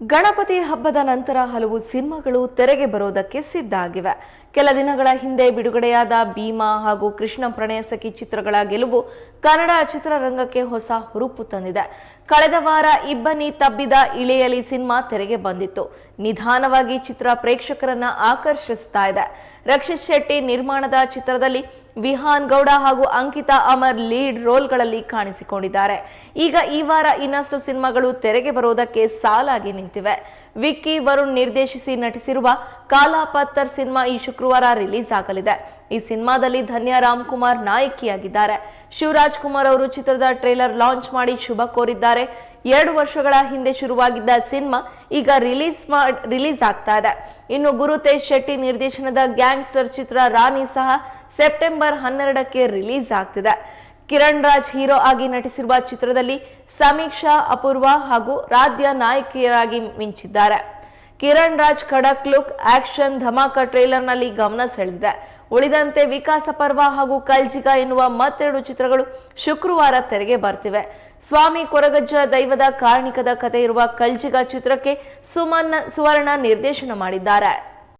ಗಣಪತಿ ಹಬ್ಬದ ನಂತರ ಹಲವು ಸಿನಿಮಾಗಳು ತೆರೆಗೆ ಬರೋದಕ್ಕೆ ಸಿದ್ಧ ಆಗಿವೆ ಕೆಲ ದಿನಗಳ ಹಿಂದೆ ಬಿಡುಗಡೆಯಾದ ಭೀಮಾ ಹಾಗೂ ಕೃಷ್ಣ ಪ್ರಣಯ ಸಖಿ ಚಿತ್ರಗಳ ಗೆಲುವು ಕನ್ನಡ ಚಿತ್ರರಂಗಕ್ಕೆ ಹೊಸ ಹುರುಪು ತಂದಿದೆ. ಕಳೆದ ವಾರ ಇಬ್ಬನಿ ತಬ್ಬಿದ ಇಳೆಯಲಿ ಸಿನಿಮಾ ತೆರೆಗೆ ಬಂದಿತ್ತು. ನಿಧಾನವಾಗಿ ಚಿತ್ರ ಪ್ರೇಕ್ಷಕರನ್ನ ಆಕರ್ಷಿಸ್ತಾ ಇದೆ. ರಕ್ಷಿತ್ ಶೆಟ್ಟಿ ನಿರ್ಮಾಣದ ಚಿತ್ರದಲ್ಲಿ ವಿಹಾನ್ ಗೌಡ ಹಾಗೂ ಅಂಕಿತಾ ಅಮರ್ ಲೀಡ್ ರೋಲ್ಗಳಲ್ಲಿ ಕಾಣಿಸಿಕೊಂಡಿದ್ದಾರೆ. ಈಗ ಈ ವಾರ ಇನ್ನಷ್ಟು ಸಿನಿಮಾಗಳು ತೆರೆಗೆ ಬರೋದಕ್ಕೆ ಸಾಲಾಗಿ ನಿಂತಿವೆ. ವಿಕ್ಕಿ ವರುಣ್ ನಿರ್ದೇಶಿಸಿ ನಟಿಸಿರುವ ಕಾಲಾಪತ್ತರ್ ಸಿನಿಮಾ ಈ ಶುಕ್ರವಾರ ರಿಲೀಸ್ ಆಗಲಿದೆ. ಈ ಸಿನಿಮಾದಲ್ಲಿ ಧನ್ಯ ರಾಮ್ಕುಮಾರ್ ನಾಯಕಿಯಾಗಿದ್ದಾರೆ. ಶಿವರಾಜ್ ಕುಮಾರ್ ಅವರು ಚಿತ್ರದ ಟ್ರೇಲರ್ ಲಾಂಚ್ ಮಾಡಿ ಶುಭ ಕೋರಿದ್ದಾರೆ. ಎರಡು ವರ್ಷಗಳ ಹಿಂದೆ ಶುರುವಾಗಿದ್ದ ಸಿನಿಮಾ ಈಗ ರಿಲೀಸ್ ರಿಲೀಸ್ ಆಗ್ತಾ ಇದೆ. ಇನ್ನು ಗುರುತೇಜ್ ಶೆಟ್ಟಿ ನಿರ್ದೇಶನದ ಗ್ಯಾಂಗ್ಸ್ಟರ್ ಚಿತ್ರ ರಾಣಿ ಸಹ ಸೆಪ್ಟೆಂಬರ್ ಹನ್ನೆರಡಕ್ಕೆ ರಿಲೀಸ್ ಆಗ್ತಿದೆ. ಕಿರಣ್ ರಾಜ್ ಹೀರೋ ಆಗಿ ನಟಿಸಿರುವ ಚಿತ್ರದಲ್ಲಿ ಸಮೀಕ್ಷಾ, ಅಪೂರ್ವ ಹಾಗೂ ರಾಧ್ಯ ನಾಯಕಿಯರಾಗಿ ಮಿಂಚಿದ್ದಾರೆ. ಕಿರಣ್ ರಾಜ್ ಖಡಕ್ ಲುಕ್, ಆಕ್ಷನ್, ಧಮಾಕ ಟ್ರೇಲರ್ನಲ್ಲಿ ಗಮನ ಸೆಳೆದಿದೆ. ಉಳಿದಂತೆ ವಿಕಾಸ ಪರ್ವ ಹಾಗೂ ಕಲ್ಜಿಗ ಎನ್ನುವ ಮತ್ತೆರಡು ಚಿತ್ರಗಳು ಶುಕ್ರವಾರ ತೆರೆಗೆ ಬರ್ತಿವೆ. ಸ್ವಾಮಿ ಕೊರಗಜ್ಜ ದೈವದ ಕಾರಣಿಕದ ಕಥೆ ಇರುವ ಕಲ್ಜಿಗ ಚಿತ್ರಕ್ಕೆ ಸುಮನ್ ಸುವರ್ಣ ನಿರ್ದೇಶನ ಮಾಡಿದ್ದಾರೆ.